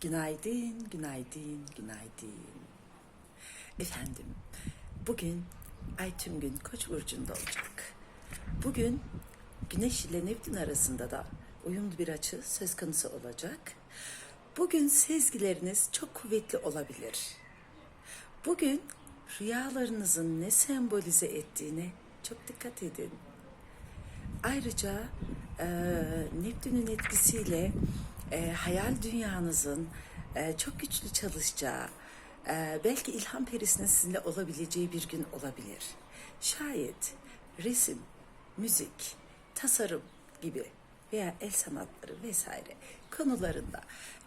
Günaydın, günaydın, günaydın. Efendim, bugün ay tüm gün Koç burcunda olacak. Bugün Güneş ile Neptün arasında da uyumlu bir açı söz konusu olacak. Bugün sezgileriniz çok kuvvetli olabilir. Bugün rüyalarınızın ne sembolize ettiğine çok dikkat edin. Ayrıca e, Neptün'ün etkisiyle e, hayal dünyanızın e, çok güçlü çalışacağı, e, belki ilham perisinin sizinle olabileceği bir gün olabilir. Şayet resim, müzik, tasarım gibi veya el sanatları vesaire konularında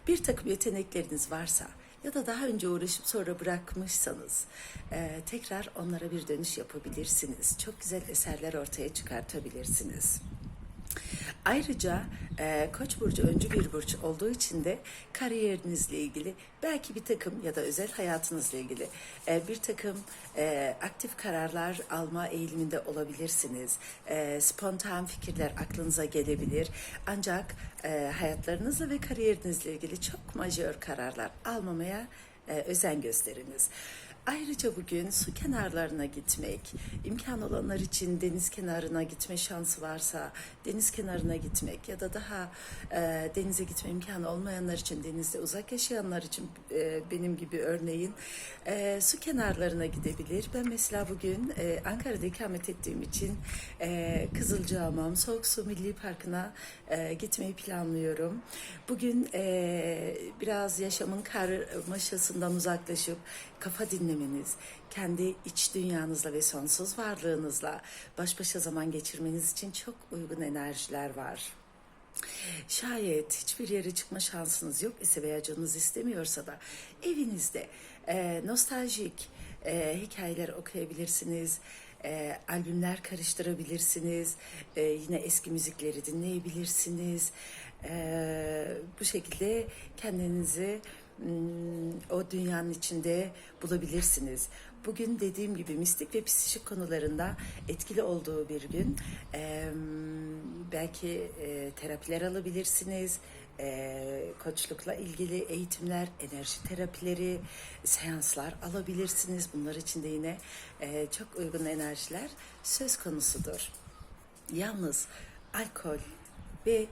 bir takım yetenekleriniz varsa ya da daha önce uğraşıp sonra bırakmışsanız e, tekrar onlara bir dönüş yapabilirsiniz. Çok güzel eserler ortaya çıkartabilirsiniz. Ayrıca e, Koç burcu öncü bir burç olduğu için de kariyerinizle ilgili belki bir takım ya da özel hayatınızla ilgili e, bir takım e, aktif kararlar alma eğiliminde olabilirsiniz. E, spontan fikirler aklınıza gelebilir. Ancak e, hayatlarınızla ve kariyerinizle ilgili çok majör kararlar almamaya e, özen gösteriniz. Ayrıca bugün su kenarlarına gitmek, imkan olanlar için deniz kenarına gitme şansı varsa deniz kenarına gitmek ya da daha e, denize gitme imkanı olmayanlar için denizde uzak yaşayanlar için e, benim gibi örneğin e, su kenarlarına gidebilir. Ben mesela bugün e, Ankara'da ikamet ettiğim için e, Kızılcahamam Soğuk Su Milli Parkı'na e, gitmeyi planlıyorum. Bugün e, biraz yaşamın karmaşasından uzaklaşıp kafa dinlemeniz, kendi iç dünyanızla ve sonsuz varlığınızla baş başa zaman geçirmeniz için çok uygun enerjiler var. Şayet hiçbir yere çıkma şansınız yok ise veya canınız istemiyorsa da evinizde e, nostaljik e, hikayeler okuyabilirsiniz. E, albümler karıştırabilirsiniz. E, yine eski müzikleri dinleyebilirsiniz. E, bu şekilde kendinizi hmm, o dünyanın içinde bulabilirsiniz. Bugün dediğim gibi mistik ve psikik konularında etkili olduğu bir gün. Ee, belki e, terapiler alabilirsiniz. E, koçlukla ilgili eğitimler, enerji terapileri, seanslar alabilirsiniz. Bunlar için de yine e, çok uygun enerjiler söz konusudur. Yalnız alkol ve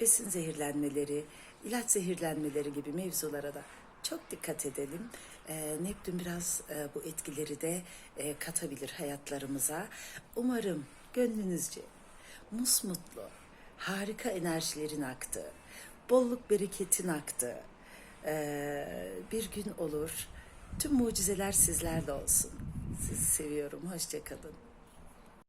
besin zehirlenmeleri, ilaç zehirlenmeleri gibi mevzulara da çok dikkat edelim. Ee, Neptün biraz e, bu etkileri de e, katabilir hayatlarımıza. Umarım gönlünüzce musmutlu, harika enerjilerin aktığı, bolluk bereketin aktığı e, bir gün olur. Tüm mucizeler sizlerle olsun. Sizi seviyorum. Hoşçakalın.